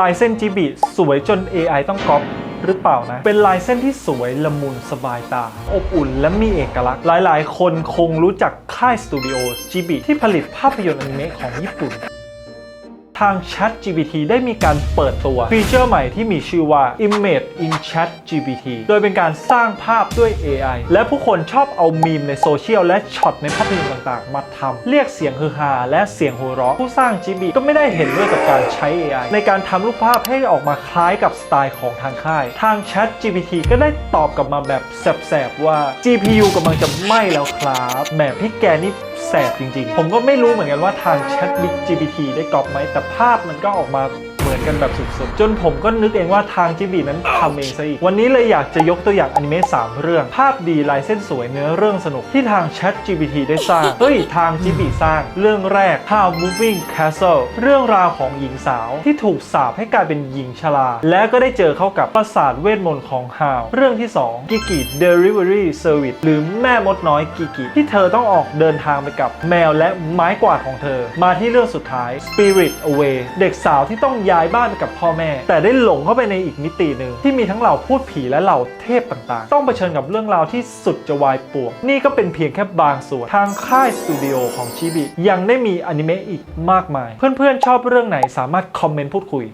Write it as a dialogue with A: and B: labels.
A: ลายเส้นจีบีสวยจน AI ต้องก๊อปหรือเปล่านะ เป็นลายเส้นที่สวยละมุนสบายตา อบอุ่นและมีเอกลักษณ์ หลายๆ คนคงรู้จักค่ายสตูดิโอจีบีที่ผลิตภาพยนตร์อนิเมะของญี่ปุ่น ทาง Chat GPT ได้มีการเปิดตัวฟีเจอร์ใหม่ที่มีชื่อว่า Image in Chat GPT โดยเป็นการสร้างภาพด้วย AI และผู้คนชอบเอามีมในโซเชียลและช็อตในภาพยนตร์ต่างๆ มาทำเรียกเสียงฮือฮาและเสียงหัวเราะผู้สร้าง GB ก็ไม่ได้เห็นด้วยกับการใช้ AI ในการทำรูปภาพให้ออกมาคล้ายกับสไตล์ของทางค่าย ทาง Chat GPT ก็ได้ตอบกลับมาแบบแสบๆว่า GPU กำลังจะไหม้แล้วครับแหมพี่แกนี่แสบจริงๆ ผมก็ไม่รู้เหมือนกันว่าทาง Chat GPT ได้กรอบไหม แต่ภาพมันก็ออกมา เหมือนกันแบบสุดๆ จนผมก็นึกเองว่าทาง GB นั้นทำเองซะอีก วันนี้เลยอยากจะยกตัวอย่างอนิเมะ3เรื่อง ภาพดีลายเส้นสวยเนื้อเรื่องสนุกที่ทาง Chat GPT ได้สร้าง เฮ้ย ทาง GB สร้าง เรื่องแรก How Moving Castle เรื่องราวของหญิงสาวที่ถูกสาปให้กลายเป็นหญิงชรา และก็ได้เจอเข้ากับปราสาทเวทมนต์ของ How เรื่องที่2 Gigi Delivery Service หรือแม่มดน้อยกิกิ ที่เธอต้องออกเดินทางไปกับแมวและไม้กวาดของเธอ มาที่เรื่องสุดท้าย Spirit Away เด็กสาวที่ต้องย้าย้ายบ้านไปกับพ่อแม่ แต่ได้หลงเข้าไปในอีกมิติหนึ่งที่มีทั้งเหล่าพูดผีและเหล่าเทพต่างๆ ต้องเผชิญกับเรื่องราวที่สุดจะวายป่วง นี่ก็เป็นเพียงแค่บางส่วน ทางค่ายสตูดิโอของชิบิยังได้มีอนิเมะอีกมากมาย เพื่อนๆชอบเรื่องไหนสามารถคอมเมนต์พูดคุย